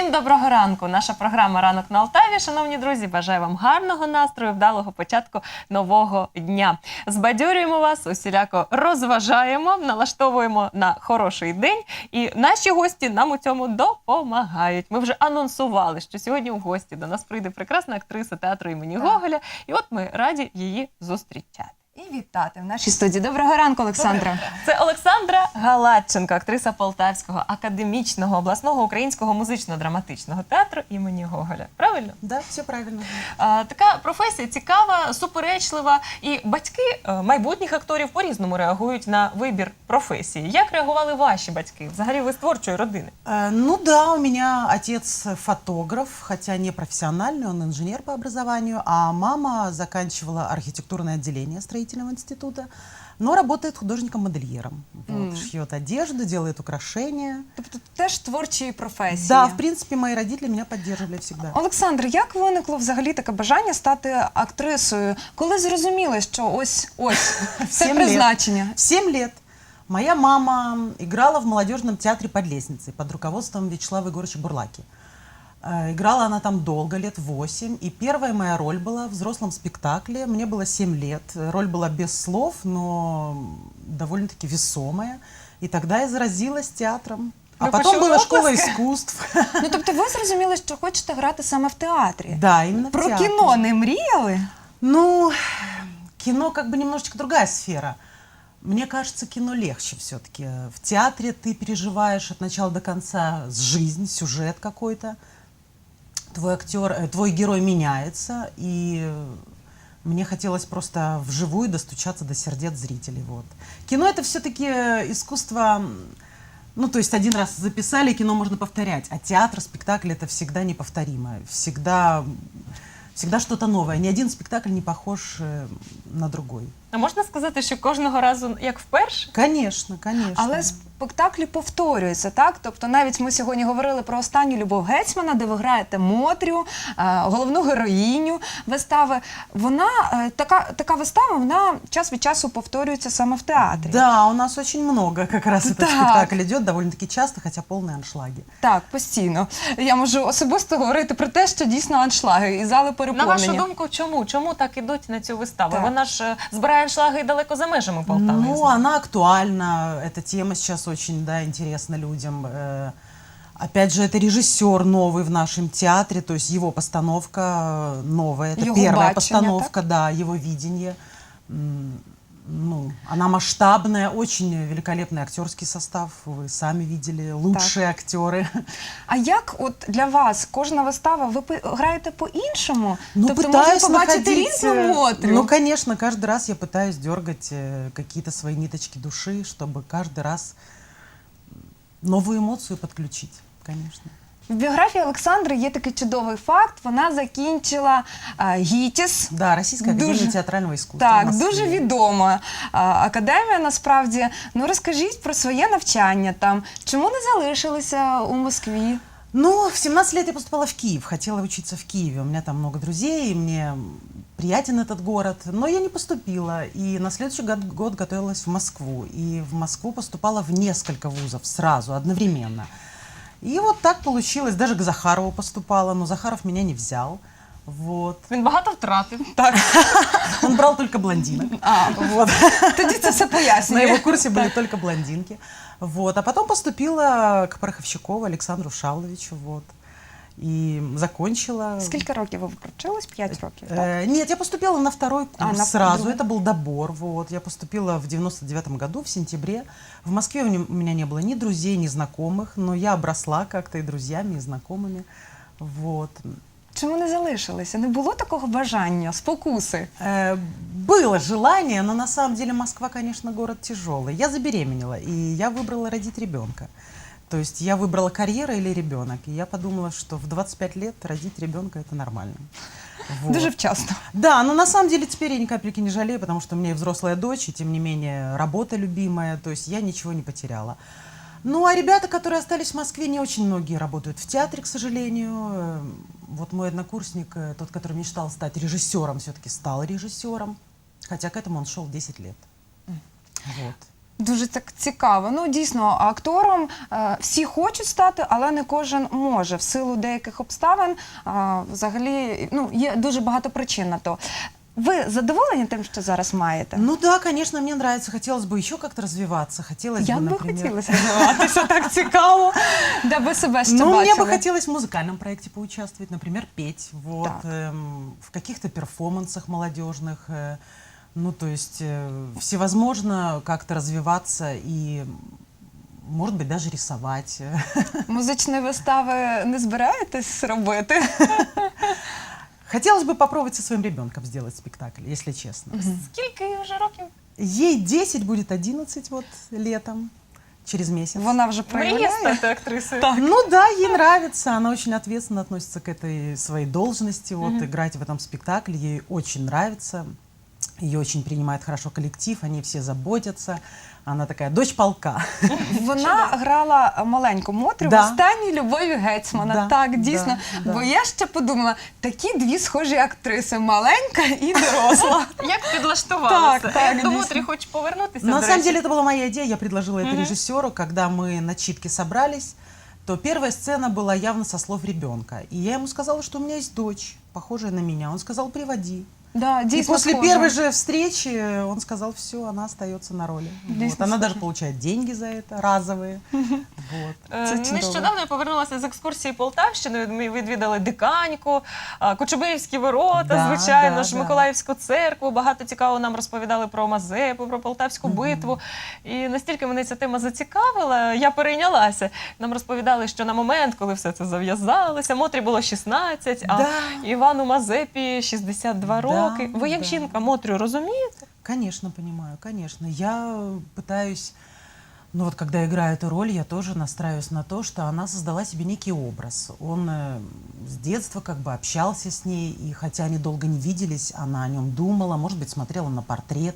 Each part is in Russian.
Всім доброго ранку. Наша програма Ранок на Алтаві. Шановні друзі, бажаю вам гарного настрою, вдалого початку нового дня. Збадьорюємо вас, усіляко розважаємо, налаштовуємо на хороший день. І наші гості нам у цьому допомагають. Ми вже анонсували, що сьогодні в гості до нас прийде прекрасна актриса театру імені. Гоголя. І от ми раді її зустрічати. І вітати в нашій студії. Доброго ранку, Олександра. Це Олександра Галатченко, актриса Полтавського академічного обласного українського музично-драматичного театру імені Гоголя. Правильно? Да, все правильно. А, така професія цікава, суперечлива, і батьки е, майбутніх акторів по-різному реагують на вибір професії. Як реагували ваші батьки? Взагалі ви з творчої родини? Э, Ну да, у меня отец фотограф, хотя не профессиональный, он инженер по образованию, а мама заканчивала архитектурное отделение строительного института, но работает художником-модельером. Вот, М. Шьет одежду, делает украшения. Тобто теж творчі професії. Да, в принципе, мои родители меня поддерживали всегда. Олександр, як виникло взагалі таке бажання стати актрисою? Коли зрозуміли, що ось ось це Сім призначення? В 7 лет моя мама играла в молодежном театре под лестницей под руководством Вячеслава Егоровича Бурлаки. Э, Играла она там долго, лет 8, и первая моя роль была в взрослом спектакле. Мне было 7 лет. Роль была без слов, но довольно-таки весомая. И тогда я заразилась театром. А Ну, потом почему была школа оплески? искусств. Ну тобто, ви зрозуміли, що хочете грати саме в театрі? Да, именно в Про театре. кіно не мріяли? Ну, кино как бы немножечко другая сфера. Мне кажется, кино легче все-таки. В театре ты переживаешь от начала до конца жизнь, сюжет какой-то. Твой актер, э, твой герой меняется, и мне хотелось просто вживую достучаться до сердец зрителей. Вот. Кино это все-таки искусство, ну то есть один раз записали, кино можно повторять, а театр, спектакль это всегда неповторимо, всегда, всегда что-то новое. Ни один спектакль не похож э, на другой. А можна сказати, що кожного разу як вперше? Конечно, конечно. Але спектаклі повторюються, так? Тобто, навіть ми сьогодні говорили про останню любов Гетьмана, де ви граєте Мотрю, е, головну героїню вистави. Вона е, така, така вистава, вона час від часу повторюється саме в театрі. Да, у нас очень много как раз этот Так. спектакль идет довольно-таки часто, хотя полные аншлаги. Так, постійно. Я можу особисто говорити про те, що дійсно аншлаги і зали На вашу думку, чому? Чому так ідуть на цю виставу? Так. Вона ж е, збирає шлаги далеко за межами Полтави. я Ну, знаю. она актуальна, эта тема сейчас очень, да, интересна людям. Э, Опять же, это режиссер новый в нашем театре, то есть его постановка э, новая, это Его первая бачення, постановка, да, его видение. М, Ну, она масштабная, очень великолепный актерский состав, вы сами видели, лучшие актеры. А як от для вас кожна вистава, ви пи- граєте по-іншому? Ну, тобто можна пытаюсь побачити находить, різну э, Мотрю? Ну, конечно, каждый раз я пытаюсь дергать э, какие-то свои ниточки души, чтобы каждый раз новую эмоцию подключить, конечно. В біографії Олександри є такий чудовий факт. Вона закінчила а, ГІТІС. Да, Российская академия Дуже- театрального искусства. в Так, Москве. дуже відома а, академія. Насправді, ну розкажіть про своє навчання там. Чому не залишилися у Москві? Ну, в 17 лет я поступала в Киев, хотела учиться в Киеве. У меня там много друзей, и мне приятен этот город. Но я не поступила, и на следующий год, год готовилась в Москву. И в Москву поступала в несколько вузов сразу, одновременно. И вот так получилось. Даже к Захарову поступала, но Захаров меня не взял. Вот. Він багато втратив. Так, Он брал только блондинок. а, Вот. тоді це все На пояснює. его курсе были только блондинки. Вот. А потом поступила к Пороховщикову Александру Шавловичу. Вот. И закончила. Скільки років ви вчились? П'ять років. Так? Э, нет, я поступила на второй курс А, на сразу. другой. Это был добор. Вот. Я поступила в 99 году, в сентябре. В Москве у не- у меня не было ни друзей, ни знакомых, но я обросла как-то и друзьями, и знакомыми. Вот. Чому не залишилися? Не було такого бажання, спокуси? Э, Было желание, но на самом деле Москва, конечно, город тяжелый. Я забеременела, и я выбрала родить ребенка. То есть я выбрала карьера или ребенок. И я подумала, что в 25 лет родить ребенка это нормально. Вот. Дуже вчасно. Да, но на самом деле теперь я ни капельки не жалею, потому что у меня и взрослая дочь, и тем не менее работа любимая, то есть я ничего не потеряла. Ну, а ребята, которые остались в Москве, не очень многие работают в театре, к сожалению. Э, Вот мой однокурсник, э, тот, который мечтал стать режиссером, все-таки стал режиссером, хотя к этому он шел 10 лет. Вот. Дуже так цікаво. Ну дійсно, актором е, всі хочуть стати, але не кожен може. В силу деяких обставин е, взагалі ну є дуже багато причин на то. Ви задоволені тим, що зараз маєте? Ну да, конечно, мне нравится. Хотелось бы еще как-то развиваться. Хотелось Як бы, би например... хотілося розвиватися так цікаво, де ви себе ще Ну, мне бачили? бы хотелось в музыкальном проекте поучаствовать, например, петь, вот, Так. эм, в каких-то перформансах молодежных, э, ну, то есть э, всевозможно как-то развиваться и, может быть, даже рисовать. Музичні вистави не збираєтесь робити? Хотелось бы попробовать со своим ребенком сделать спектакль, если честно. Скільки їй вже років? Ей 10, будет 11 вот летом, через месяц. Вона вже Мріє проявляє? стати актрисою. Ну да, ей нравится, она очень ответственно относится к этой своей должности, вот играть в этом спектакле, ей очень нравится, ее очень принимает хорошо коллектив, они все заботятся, она такая дочь полка. Вона грала маленьку Мотрю Да. в останній любові Гетьмана. Да, так, дійсно. да, да. Бо я ще подумала, такі дві схожі актриси маленька і доросла. Як підлаштувалася? Так, так, Як до дійсно. Мотрі хочеш повернутися? Но на до самом речі? деле это была моя идея, я предложила это режиссеру, когда мы на читке собрались, то первая сцена была явно со слов ребенка. И я ему сказала, что у меня есть дочь, похожая на меня. Он сказал, приводи. Да, И дійсно после схожа. первой же встречи он сказал, все, она остается на роли. Вот. Действительно Она даже схоже. получает деньги за это, разовые. Вот. Е, Це чудово. Нещодавно я повернулася з екскурсії Полтавщини. Ми відвідали Диканьку, а, Кочубеївські ворота, Да, звичайно да, ж, да. Миколаївську церкву. Багато цікаво нам розповідали про Мазепу, про Полтавську битву. І настільки мене ця тема зацікавила, я перейнялася. Нам розповідали, що на момент, коли все це зав'язалося, Мотрі було 16, а Да. Івану Мазепі 62 Да, роки. Ви як да. жінка Мотрю розумієте? Конечно, понимаю, конечно. Я пытаюсь, ну вот когда играю эту роль, я тоже настраиваюсь на то, что она создала себе некий образ. Он э, с детства как бы общался с ней, и хотя они долго не виделись, она о нем думала, может быть, смотрела на портрет.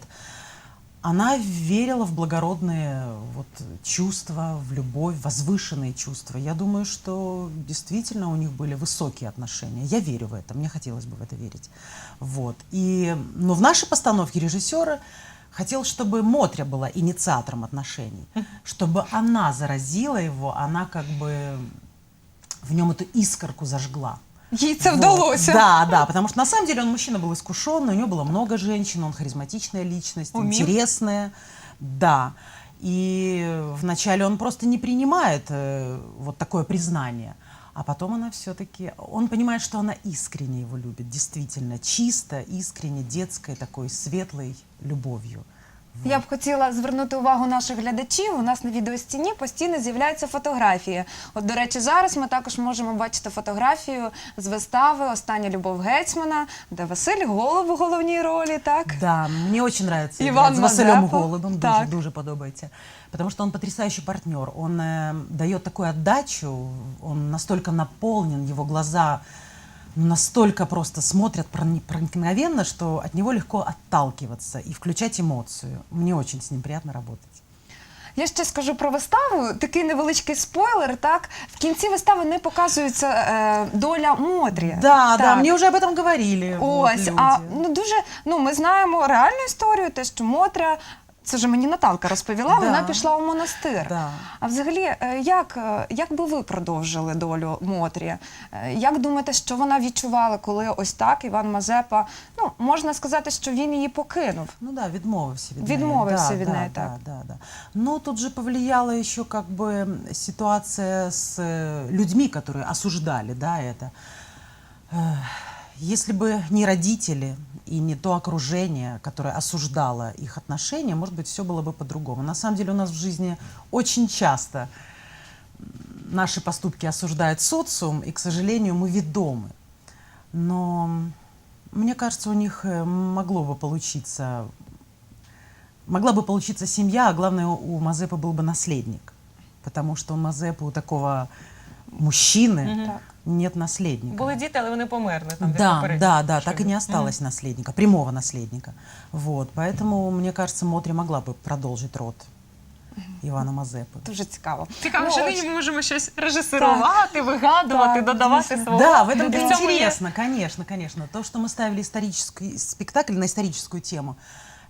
Она верила в благородные вот, чувства, в любовь, возвышенные чувства. Я думаю, что действительно у них были высокие отношения. Я верю в это, мне хотелось бы в это верить. Вот. И, но в нашей постановке режиссера хотел, чтобы Мотря была инициатором отношений, чтобы она заразила его, она как бы в нем эту искорку зажгла. Їй це Вот. вдалося. Да, да, потому что на самом деле он мужчина был искушенный, у него было много женщин, он харизматичная личность, Умел. интересная, да. И вначале он просто не принимает э, вот такое признание. А потом она все-таки, он понимает, что она искренне его любит, действительно, чисто, искренне, детской такой светлой любовью. Я б хотіла звернути увагу наших глядачів. У нас на відеостіні постійно з'являються фотографії. От, до речі, зараз ми також можемо бачити фотографію з вистави Остання любов гетьмана, де Василь Голуб у головній ролі, так? Да, очень нравится Иван играть с Василем Мазепа. Голубом, Так. дуже, дуже подобається. Потому что он потрясающий партнер, он э, дает такую отдачу, он настолько наполнен, его глаза настолько просто смотрят прони- проникновенно, что от него легко отталкиваться и включать эмоцию. Мне очень с ним приятно работать. Я ще скажу про виставу. Такий невеличкий спойлер. Так в кінці вистави не показується е, доля Модрі. Да, так. да, мне уже об этом говорили. вот, Ось, люди. а ну дуже ну ми знаємо реальну історію, те, що Мотря. Це вже мені Наталка розповіла, Да. вона пішла у монастир. Да. А взагалі, е, як, е, як би ви продовжили долю Мотрі? Е, Як думаєте, що вона відчувала, коли ось так Іван Мазепа, ну можна сказати, що він її покинув? Ну да, відмовився від Відмовився неї. від да, неї, да, так. Да, да, да. Но тут же повлияла еще как бы ситуация с э, людьми, которые осуждали, да, это. Если бы не родители и не то окружение, которое осуждало их отношения, может быть, все было бы по-другому. На самом деле у нас в жизни очень часто наши поступки осуждает социум, и, к сожалению, мы ведомы. Но мне кажется, у них э, могло бы получиться, могла бы получиться семья, а главное, у Мазепы был бы наследник. Потому что у Мазепы, у такого мужчины, Так. нет наследника. Були діти, але вони померли. Там, десь Да, попередньо. да, да, Що так и ви? не осталось наследника, прямого наследника. Вот, поэтому, мне кажется, Мотри могла бы продолжить род Ивана Мазепы. Дуже цікаво. Цікаво, Ну, що ось- нині ми можемо щось режисерувати, вигадувати, Так, додавати дійсно. свого. Да, в этом-то В цьому є- интересно, конечно, конечно. То, что мы ставили исторический спектакль на историческую тему,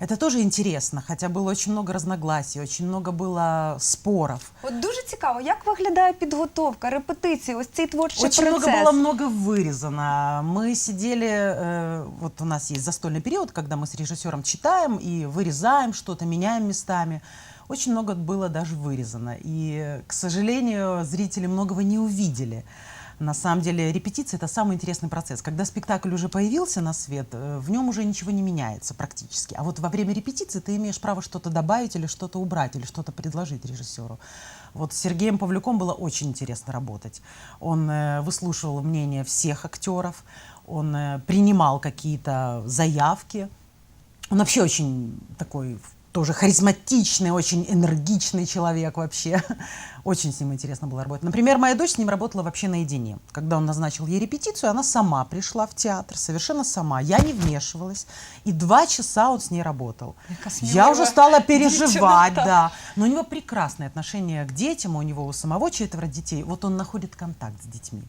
Это тоже интересно, хотя было очень много разногласий, очень много было споров. От дуже цікаво, як виглядає підготовка, репетиції, ось цей творчий Очень процес. много было много вырезано. Мы сидели, э, вот у нас есть застольный период, когда мы с режиссером читаем и вырезаем что-то, меняем местами. Очень много было даже вырезано. И, к сожалению, зрители многого не увидели. На самом деле репетиция – это самый интересный процесс. Когда спектакль уже появился на свет, э, в нем уже ничего не меняется практически. А вот во время репетиции ты имеешь право что-то добавить или что-то убрать, или что-то предложить режиссеру. Вот с Сергеем Павлюком было очень интересно работать. Он э, выслушивал мнение всех актеров, он э, принимал какие-то заявки. Он вообще очень такой тоже харизматичный, очень энергичный человек вообще. Очень с ним интересно было работать. Например, моя дочь с ним работала вообще наедине. Когда он назначил ей репетицию, она сама пришла в театр, совершенно сама. Я не вмешивалась. И два часа он с ней работал. Я уже стала переживать, да. Но у него прекрасное отношение к детям, у него у самого четверо детей. Вот он находит контакт с детьми.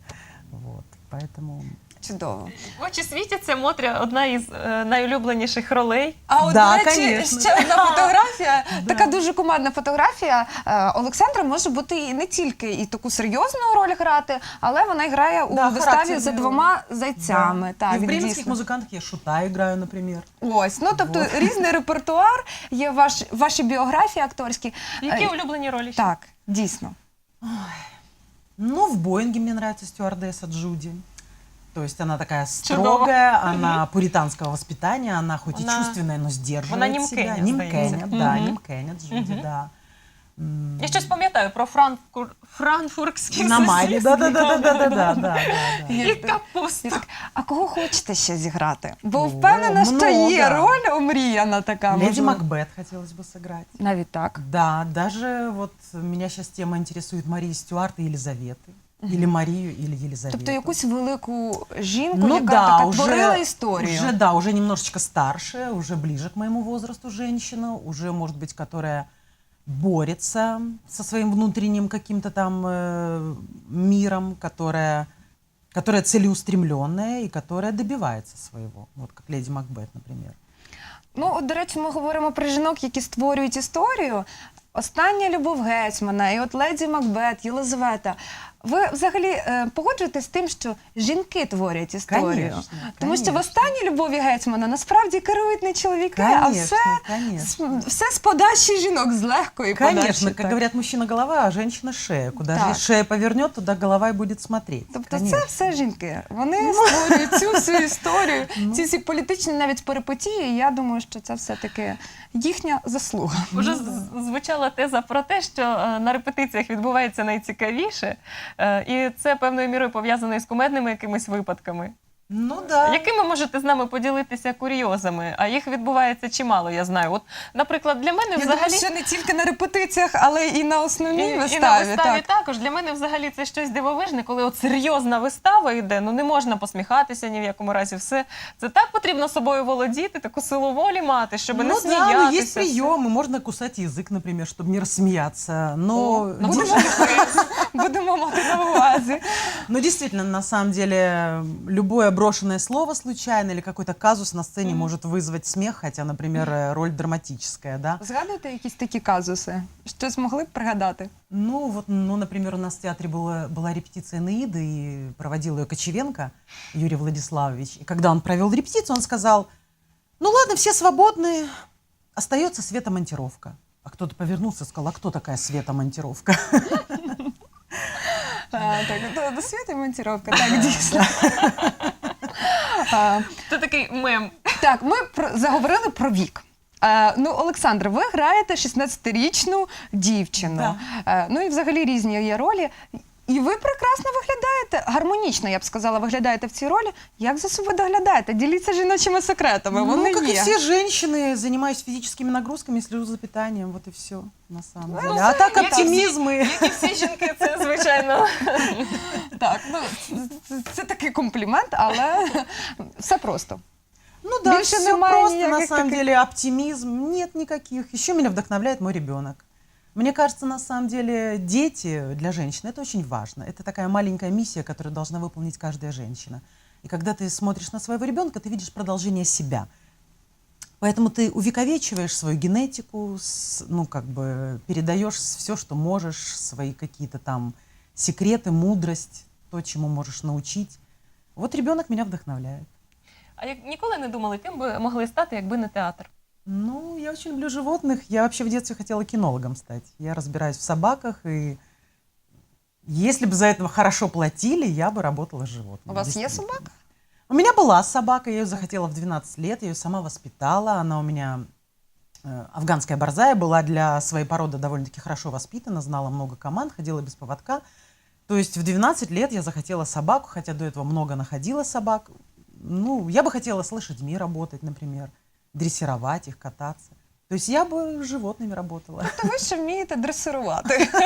Вот. Поэтому... Чудово. Очі світяться, Мотря одна із е, найулюбленіших ролей. А от, Да, до речі, конечно. ще одна фотографія, така дуже кумедна фотографія. Е, Олександра може бути і не тільки і таку серйозну роль грати, але вона грає у Да, виставі за двома зайцями. Да. Так, и в бременских дійсно. музыкантах я шута играю, например. Ось, ну тобто різний репертуар, є ваш, ваші біографії акторські. Які Е, улюблені ролі? ще? Так, дійсно. Ну, в Боинге мне нравится стюардесса Джуди. То есть она такая Чудово. строгая, она пуританского воспитания, она хоть Она- и чувственная, но сдерживает Она нимкеня, себя. Нимкеня, здається. да, Мгм. нимкеня Джуди, Мгм. да. М, Я щось пам'ятаю про Франкур... франкфуртські На Майе, сосиски. да-да-да-да-да-да. І капуста. І так, а кого хочете ще зіграти? Бо О, впевнена, що є много. роль омріяна така. Леди можливо. Макбет хотелось бы сыграть. Навіть так. Да, даже вот меня сейчас тема интересует Марии Стюарт и Елизаветы. Или Марию, или Елизавету. Тобто якусь велику жінку, Ну яка да, така уже, творила історію. уже, да, уже немножечко старше, уже ближе к моему возрасту женщина, уже, может быть, которая борется со своим внутренним каким-то там э, миром, которая, которая целеустремленная и которая добивается своего. Вот как леди Макбет, например. Ну, от, до речі, ми говоримо про жінок, які створюють історію. Остання любов Гетьмана, і от леді Макбет, Єлизавета. Ви взагалі е, погоджуєтесь з тим, що жінки творять історію? Конечно, Тому що в конечно. останній любові Гетьмана насправді керують не чоловіки, а все, конечно. з- все з подачі жінок, з легкої подачі. Конечно, как так. говорят, мужчина голова, а женщина шея. Куда Так. же шея повернет, туда голова и будет смотреть. Тобто Конечно. це все жінки. Вони створюють цю всю історію, Ну. ці всі політичні навіть перипетії. Я думаю, що це все-таки їхня заслуга. Уже з- звучала теза про те, що е, на репетиціях відбувається найцікавіше, і це певною мірою пов'язано із кумедними якимись випадками. Ну да. Якими можете з нами поділитися курйозами? А їх відбувається чимало, я знаю. От, наприклад, для мене Я взагалі. думаю, що не тільки на репетиціях, але і на основній І, виставі. і на виставі так. також для мене взагалі це щось дивовижне, коли от серйозна вистава йде. Ну не можна посміхатися ні в якому разі. Все це так потрібно собою володіти, таку силу волі мати, щоб не ну да, сміятися. но есть приемы. Можно кусать язык, например, чтобы не рассмеяться. Но, О, Ну, будемо, будемо мати на увазі. но действительно, на самом деле, любое брошенное слово случайно или какой-то казус на сцене Мгм. может вызвать смех, хотя, например, э, роль драматическая, да. Згадуєте якісь такі казуси? Щось могли б пригадати? Ну, вот, ну, например, у нас в театре была, была репетиция Наиды, и проводил ее Кочевенко Юрий Владиславович. И когда он провел репетицию, он сказал, ну ладно, все свободны, остается светомонтировка. А кто-то повернулся и сказал, а кто такая светомонтировка? А, так, до, до світи монтіровка, так, дійсно. А, Це такий мем. Так, ми про, заговорили про вік. Е, ну, Олександр, ви граєте 16-річну дівчину. Е, ну і взагалі різні є ролі. І ви прекрасно виглядаєте, гармонічно, я б сказала, виглядаєте в цій ролі. Як за собою доглядаєте? Діліться жіночими секретами. Вони ну, как є. и все женщины, занимаюсь физическими нагрузками, слежу за питанием, вот и все, на самом Ну, деле. А так як і оптимизм и... Як і всі жінки, це звичайно. Так, ну це, це такий комплімент, але все просто. Ну да, Больше все немає просто, на ніяких самом таких- деле, оптимизм. Нет никаких. Еще меня вдохновляет мой ребенок. Мне кажется, на самом деле, дети для женщины это очень важно. Это такая маленькая миссия, которую должна выполнить каждая женщина. И когда ты смотришь на своего ребенка, ты видишь продолжение себя. Поэтому ты увековечиваешь свою генетику, ну, как бы передаешь все, что можешь, свои какие-то там секреты, мудрость, то, чему можешь научить. Вот ребенок меня вдохновляет. А як ніколи не думали, ким би могли стати, якби не театр? Ну, я очень люблю животных. Я вообще в детстве хотела кинологом стать. Я разбираюсь в собаках, и если бы за это хорошо платили, я бы работала с животными. У вас действительно. собака? У меня была собака, я ее захотела в 12 лет, я ее сама воспитала. Она у меня э, афганская борзая, была для своей породы довольно-таки хорошо воспитана, знала много команд, ходила без поводка. То есть в 12 лет я захотела собаку, хотя до этого много находила собак. Ну, я бы хотела с лошадьми работать, например, дрессировать их, кататься. То есть я бы с животными работала. То ви ще вмієте дресирувати.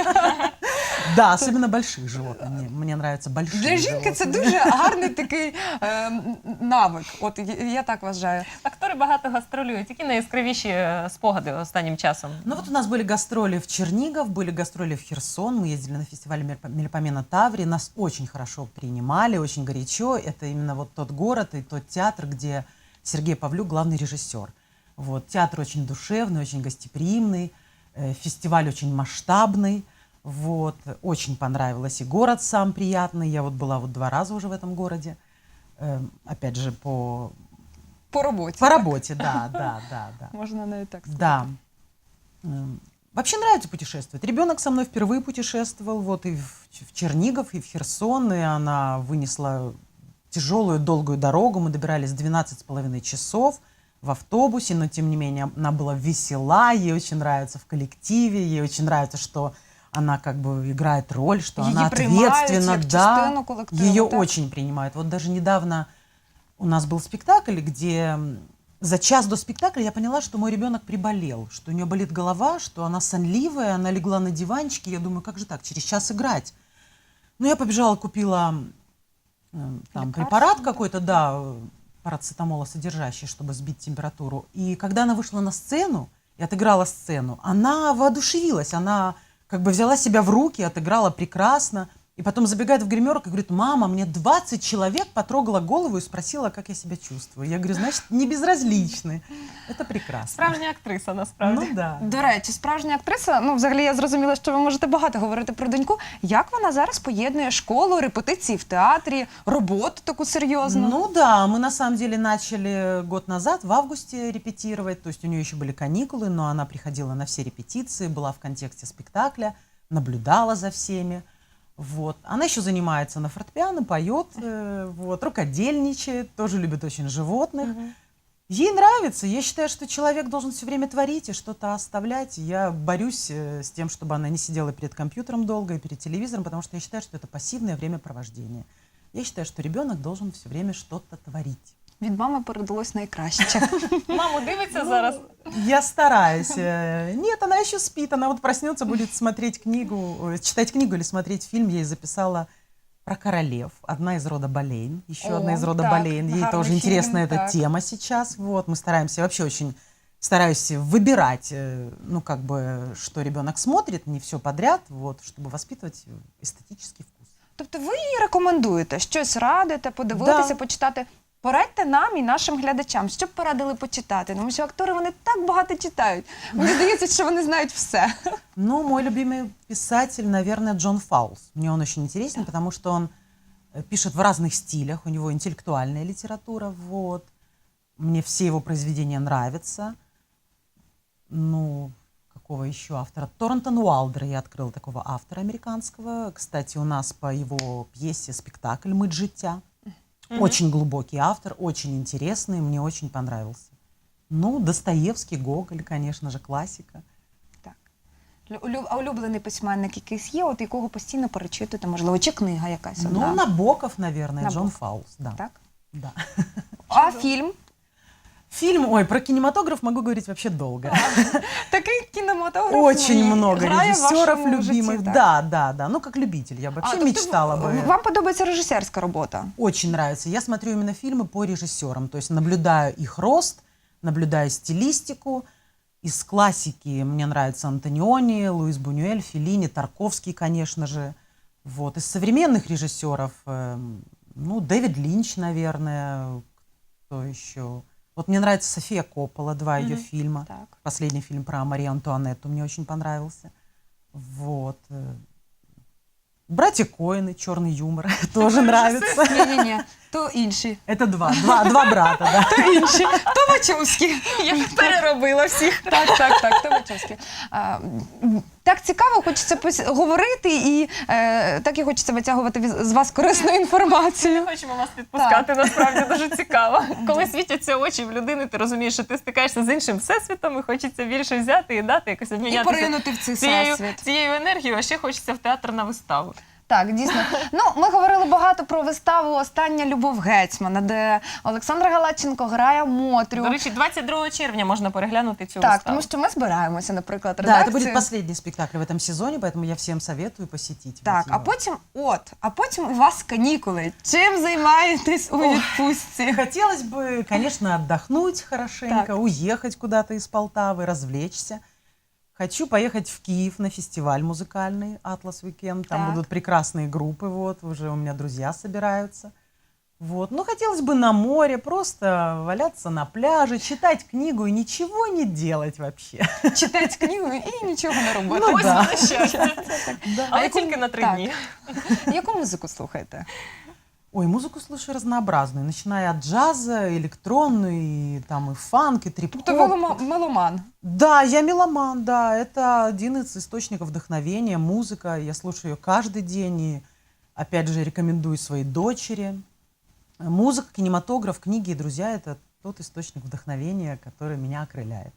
Да, особенно больших животных. Мне, мне нравятся большие Для жінки це животные. дуже гарний такий е, м, навик. От я- я так вважаю. Актори багато гастролюють. Які найяскравіші е, спогади останнім часом? Ну вот у нас были гастроли в Чернигов, были гастроли в Херсон, мы ездили на фестиваль Мельпо- Мельпомена Таври, нас очень хорошо принимали, очень горячо. Это именно вот тот город и тот театр, где Сергей Павлюк главный режиссер. Вот, театр очень душевный, очень гостеприимный, э, фестиваль очень масштабный. Вот, очень понравилось. И город сам приятный. Я вот была вот два раза уже в этом городе. Э, опять же, по, По роботі. по работе, да, да, да, да. Можна навіть так сказати. Да. Эм, Вообще нравится путешествовать. Ребенок со мной впервые путешествовал, вот и в Чернигов, и в Херсон, и она вынесла тяжелую, долгую дорогу. Мы добирались 12 с половиной часов в автобусе, но тем не менее она была весела, ей очень нравится в коллективе, ей очень нравится, что она как бы играет роль, что Її она ответственна, да, ее так? очень принимают. Вот даже недавно у нас был спектакль, где за час до спектакля я поняла, что мой ребенок приболел, что у нее болит голова, что она сонливая, она легла на диванчике. Я думаю, как же так, через час играть? Ну, я побежала, купила там Лекарство, препарат какой-то, да, э, парацетамола содержащий, чтобы сбить температуру. И когда она вышла на сцену и отыграла сцену, она воодушевилась, она как бы взяла себя в руки, отыграла прекрасно. И потом забегает в гримерок и говорит, мама, мне 20 человек потрогала голову и спросила, как я себя чувствую. Я говорю, значит, не безразличны. Это прекрасно. Справжня актриса, насправді. Ну да. До речі, справжня актриса, ну взагалі я зрозуміла, що ви можете багато говорити про доньку. Як вона зараз поєднує школу, репетиції в театрі, роботу таку серйозну? Ну да, мы на самом деле начали год назад, в августе репетировать, то есть у нее еще были каникулы, но она приходила на все репетиции, была в контексте спектакля, наблюдала за всеми. Вот. Она еще занимается на фортепиано, поет, э, вот, рукодельничает, тоже любит очень животных. Ей нравится. Я считаю, что человек должен все время творить и что-то оставлять. Я борюсь э, с тем, чтобы она не сидела перед компьютером долго и перед телевизором, потому что я считаю, что это пассивное времяпровождение. Я считаю, что ребенок должен все время что-то творить Від мами передалось найкраще. Маму дивиться зараз. Я стараюсь. Э, Нет, она еще спит. Она вот проснется, будет смотреть книгу, э, читать книгу или смотреть фильм. Я ей записала про королев. Одна из рода Болейн. Еще О, одна из рода так, Болейн. Ей гарный тоже фильм, интересна эта так. тема сейчас. Вот, мы стараемся вообще очень стараюсь выбирать, э, ну, как бы, что ребенок смотрит, не все подряд, вот, чтобы воспитывать эстетический вкус. Тобто ви їй рекомендуєте щось радите, подивитися, Да. почитати. Порадьте нам і нашим глядачам, що б порадили почитати. Тому що актори вони так багато читають. Мені здається, що вони знають все. Ну, мой любимый писатель, наверное, Джон Фаулс. Мне он очень интересен, потому что он э, пишет в разных стилях, у него интеллектуальная литература, вот. Мне все его произведения нравятся. Ну, какого еще автора? Торнтон Уалдер я открыла такого автора американского. Кстати, у нас по его пьесе спектакль «Мыть життя». Очень глубокий автор, очень интересный, мне очень понравился. Ну, Достоевский, Гоголь, конечно же, классика. Так. Лю- улю- А улюблений письменник якийсь є, от якого постійно перечитуєте, можливо, чи книга якась Ну, одна. Набоков, наверное, Джон Набоков. Фаулс, да. Так? да. А фільм? Фильм, ой, про кинематограф могу говорить вообще долго. Такий кінематограф Очень ну, много грає в режиссеров вашому житті, любимых. так? Да, да, да. Ну, как любитель. Я бы А, вообще тобто мечтала в- бы. Вам подобається режисерська робота? Очень нравится. Я смотрю именно фильмы по режиссерам. То есть наблюдаю их рост, наблюдаю стилистику. Из классики мне нравится Антониони, Луис Бунюэль, Феллини, Тарковский, конечно же. Вот. Из современных режиссеров, эм, ну, Дэвид Линч, наверное, кто еще? Вот мне нравится София Коппола, два ее Мгм. фильма. Так. Последний фильм про Марию Антуанетту мне очень понравился. Вот. э, Братья Коины, черный юмор, тоже нравится. Ні-ні-ні, то інші. Это два, два, два брата, да. То інші. То Вачовські. Я переробила всіх. Так, так, так, то Вачовські. Так цікаво, хочеться пос- говорити, і е, так і хочеться витягувати віз- з вас корисну інформацію. Ми хочемо вас підпускати. Насправді дуже цікаво. Коли світяться очі в людини, ти розумієш, що ти стикаєшся з іншим всесвітом і хочеться більше взяти і дати, якось І обмінятися поринути в цей цією, всесвіт. цією енергією, а ще хочеться в театр на виставу. Так, дійсно. Ну, ми говорили багато про виставу Остання любов гетьмана, де Олександр Галаченко грає Мотрю. До речі, 22 червня можна переглянути цю Так, виставу. тому що ми збираємося, наприклад, Да, это редакцією. будет последний спектакль в этом сезоне, поэтому я всем советую посетить. Так, вот а его. потім, от, а потім у вас канікули. Чим займаєтесь у відпустці? Хотелось бы, конечно, отдохнуть хорошенько, Так. уехать куда-то из Полтавы, развлечься. Хочу поехать в Киев на фестиваль музыкальный «Атлас Weekend». Там Так. будут прекрасные группы, вот, уже у меня друзья собираются. Вот. Ну, хотелось бы на море, просто валяться на пляже, читать книгу и ничего не делать вообще. Читати книгу і нічого не робити. Ну, Ось да. воно щастя. Але яку- тільки на три так. дні. Яку музику слухаєте? Ой, музыку слушаю разнообразную, начиная от джаза, электронную, и там и фанк, и трип Тобто ви мело- меломан. Да, я меломан, да. Это один из источников вдохновения, музыка. Я слушаю ее каждый день и, опять же, рекомендую своей дочери. Музыка, кинематограф, книги и друзья – это тот источник вдохновения, который меня окрыляет.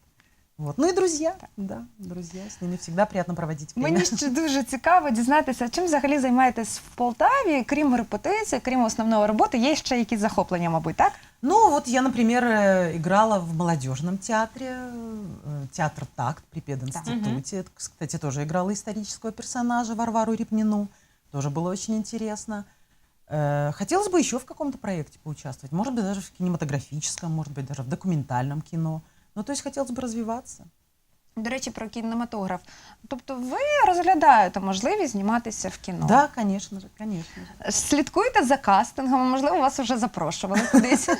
Вот. Ну и друзья, да, друзья, с ними всегда приятно проводить время. Мені ще дуже цікаво дізнатися, чим взагалі займаєтесь в Полтаві, крім репетиції, крім основної роботи, є ще якісь захоплення, мабуть, так? Ну, вот я, например, э, играла в молодежном театре, э, театр «Такт» при пединституте. Это, Кстати, тоже играла исторического персонажа Варвару Репнину. Тоже было очень интересно. Э, Хотелось бы еще в каком-то проекте поучаствовать. Может быть, даже в кинематографическом, может быть, даже в документальном кино. Ну, то есть хотелось бы развиваться. До речі, про кінематограф. Тобто ви розглядаєте можливість зніматися в кіно? Да, конечно же, конечно же. Слідкуєте за кастингом, можливо, вас вже запрошували кудись.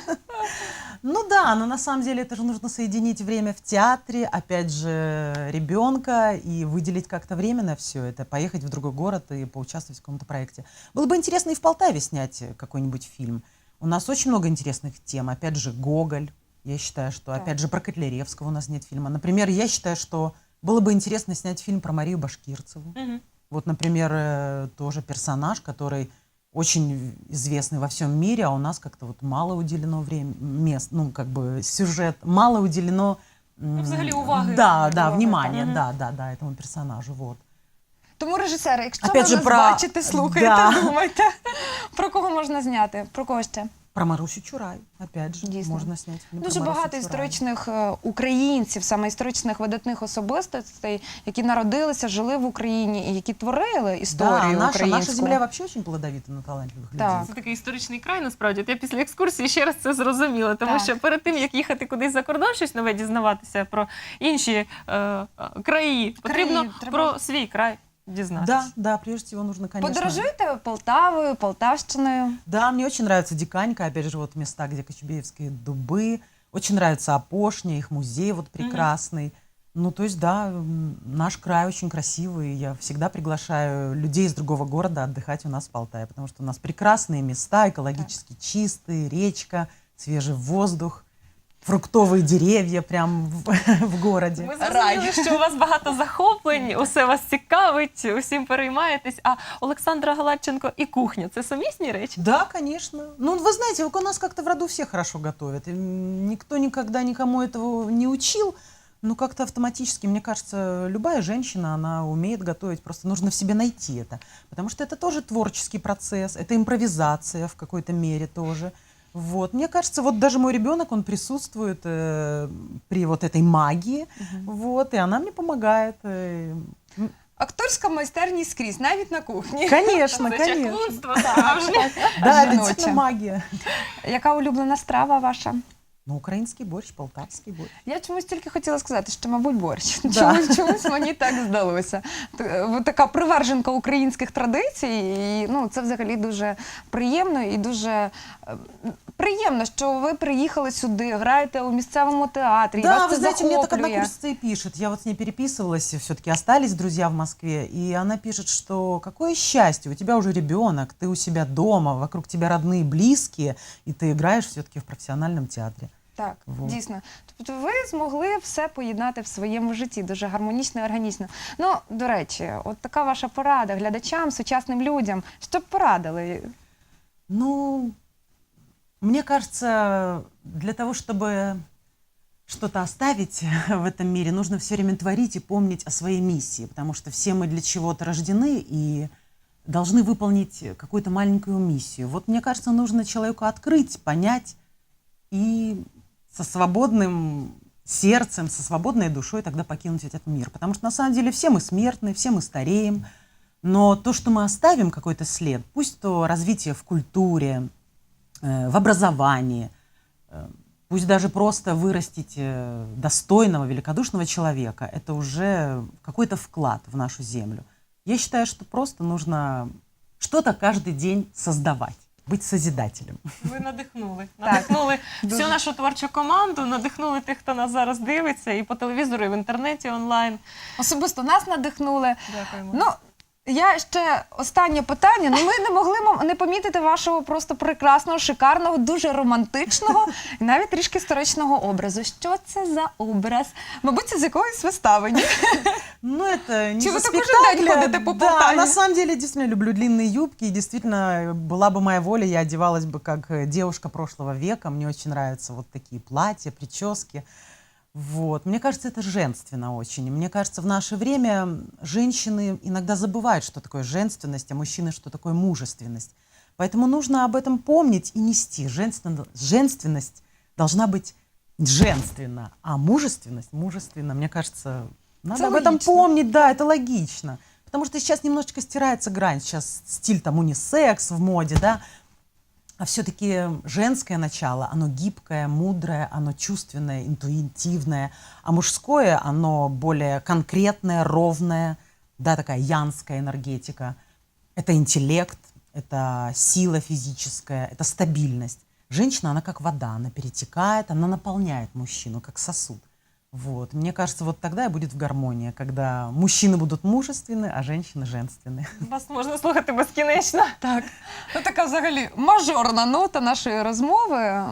Ну да, но на самом деле это же нужно соединить время в театре, опять же, ребенка и выделить как-то время на все это, поехать в другой город и поучаствовать в каком-то проекте. Было бы интересно и в Полтаве снять э, какой-нибудь фильм. У нас очень много интересных тем. Опять же, Гоголь. я считаю, что, Так. опять же, про Котляревского у нас нет фильма. Например, я считаю, что было бы интересно снять фильм про Марию Башкирцеву. Мгм. Вот, например, э, тоже персонаж, который очень известный во всем мире, а у нас как-то вот мало уделено времени, мест, ну, как бы сюжет, мало уделено... Ну, взагалі уваги. Да, да, внимания, так. да, да, да, этому персонажу, вот. Тому режисери, якщо Опять ви же, нас про- бачите, слухаєте, Да. думайте, про кого можна зняти, про кого ще? Про Марусю Чурай, опять же, Дійсно. можно снять фильм Дуже про багато Чурай. історичних е, українців, саме історичних видатних особистостей, які народилися, жили в Україні і які творили Да, історію наша, українську. наша земля вообще очень плодовита на талантливых людей. Так. Це такий історичний край, насправді. От я після екскурсії ще раз це зрозуміла. Тому Так. що перед тим, як їхати кудись за кордон, щось нове дізнаватися про інші е, е, краї, потрібно треба- про свій край дізнатися. Да, да, прежде всего нужно, конечно... Подорожуєте Полтавою, Полтавщиною. Да, мне очень нравится Диканька, опять же, вот места, где Кочубеевские дубы. Очень нравится Опошня, их музей вот прекрасный. Ну, то есть, да, наш край очень красивый. Я всегда приглашаю людей из другого города отдыхать у нас в Полтаве, потому что у нас прекрасные места, экологически чистые, речка, свежий воздух, фруктовые деревья прям в, в городе. Ми зрозуміли, що у вас багато захоплень, усе вас цікавить, усім переймаєтесь. А Олександра Галаченко і кухня це сумісні речі? Да, конечно. Ну, вы знаете, у нас как-то в роду все хорошо готовят. И м, никто никогда никому этого не учил. Но как-то автоматически, мне кажется, любая женщина, она умеет готовить. Просто нужно в себе найти это. Потому что это тоже творческий процесс, это импровизация в какой-то мере тоже. Вот. Мне кажется, вот даже мой ребенок, он присутствует э, при вот этой магии. Вот, и она мне помогает. э, м, Акторська майстерність скрізь, навіть на кухні. Конечно, Це конечно. чаклунство справжнє. Да, это Жіноче. действительно магия. Яка улюблена страва ваша? Ну, український борщ, полтавський борщ. Я чомусь тільки хотіла сказати, що, мабуть, борщ. Да. Чомусь, чомусь мені так здалося. Т- ви Така приверженка українських традицій, і ну, це взагалі дуже приємно і дуже е, приємно, що ви приїхали сюди, граєте у місцевому театрі. і Да, вас вы це знаете, мне так захоплює. однокурсница и пишет. Я вот с ней переписывалась, все-таки остались друзья в Москве. И она пишет, что какое счастье, у тебя уже ребенок, ты у себя дома, вокруг тебя родные, близкие, и ты играешь все-таки в профессиональном театре. Так, Вот. дійсно. Тобто ви змогли все поєднати в своєму житті дуже гармонічно і органічно. Ну, до речі, от така ваша порада глядачам, сучасним людям. Що б порадили? Ну, мне кажется, для того, чтобы что-то оставить в этом мире, нужно все время творить и помнить о своей миссии, потому что все мы для чего-то рождены и должны выполнить какую-то маленькую миссию. Вот мне кажется, нужно человеку открыть, понять и со свободным сердцем, со свободной душой тогда покинуть этот мир. Потому что на самом деле все мы смертны, все мы стареем, но то, что мы оставим какой-то след, пусть то развитие в культуре, в образовании, э, пусть даже просто вырастить э, достойного, великодушного человека, это уже какой-то вклад в нашу землю. Я считаю, что просто нужно что-то каждый день создавать, быть созидателем. Ви надихнули. Надихнули всю нашу творчу команду, надихнули тих, хто нас зараз дивиться, і по телевізору, і в інтернеті онлайн. Особисто нас надихнули. Дякуємо. Ну, я ще останнє питання. Ну, ми не могли м- не помітити вашого просто прекрасного, шикарного, дуже романтичного і навіть трішки історичного образу. Що це за образ? Мабуть, це з якоїсь вистави. Ні? Ну, это не Чего за вы так уже спектакля. день ходите по Да, Полтаве? на самом деле, действительно, люблю длинные юбки. И действительно, была бы моя воля, я одевалась бы как э, девушка прошлого века. Мне очень нравятся вот такие платья, прически. Вот. Мне кажется, это женственно очень. Мне кажется, в наше время женщины иногда забывают, что такое женственность, а мужчины, что такое мужественность. Поэтому нужно об этом помнить и нести. Женственно- женственность должна быть женственна, а мужественность мужественна. Мне кажется, надо Это об этом логично. помнить, да, это логично. Потому что сейчас немножечко стирается грань. Сейчас стиль там унисекс в моде, да. А все-таки женское начало, оно гибкое, мудрое, оно чувственное, интуитивное. А мужское, оно более конкретное, ровное, да, такая янская энергетика. Это интеллект, это сила физическая, это стабильность. Женщина, она как вода, она перетекает, она наполняет мужчину, как сосуд. Вот. Мне кажется, вот тогда и будет в гармонии, когда мужчины будут мужественны, а женщины женственны. Вас можна слухати безкінечно. Так. Ну, така взагалі мажорна нота нашої розмови.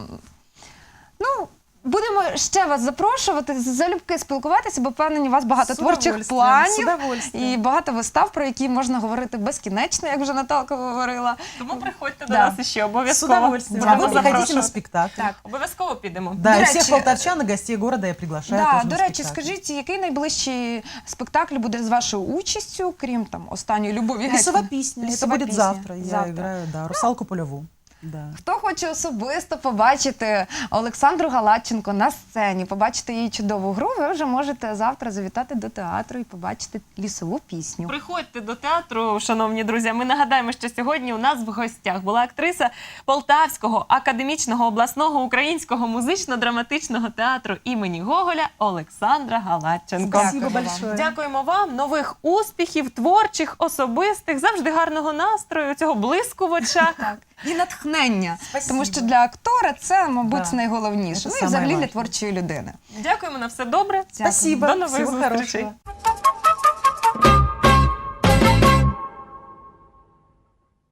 Ну, будемо ще вас запрошувати, залюбки спілкуватися, бо впевнені, у вас багато творчих удовольствием, планів. Удовольствием. І багато вистав, про які можна говорити безкінечно, як вже Наталка говорила. Тому приходьте до Да. нас іще С обов'язково. удовольствием. Будемо Вы приходите на запрошувати. спектакль. Так. Обов'язково підемо. Да, До и всех речі, полтавчан и гостей города я приглашаю. Да, тоже до на речі, спектакль. скажіть, який найближчий спектакль буде з вашою участю, крім там останньої любові? Это Лісова будет пісня. завтра. Я Завтра. играю, да, русалку полеву. Да. Хто хоче особисто побачити Олександру Галатченко на сцені, побачити її чудову гру, ви вже можете завтра завітати до театру і побачити лісову пісню. Приходьте до театру, шановні друзі. Ми нагадаємо, що сьогодні у нас в гостях була актриса Полтавського академічного обласного українського музично-драматичного театру імені Гоголя Олександра Спасибо вам. Дякуємо вам, нових успіхів, творчих, особистих, завжди гарного настрою, цього блиску в очах. Так. І натхнення, Спасибо. тому що для актора це, мабуть, Да. найголовніше. Це Ну і саме взагалі для важливе. творчої людини. Дякуємо на все добре. Спасибо. До нових Всего зустрічей. хорошего.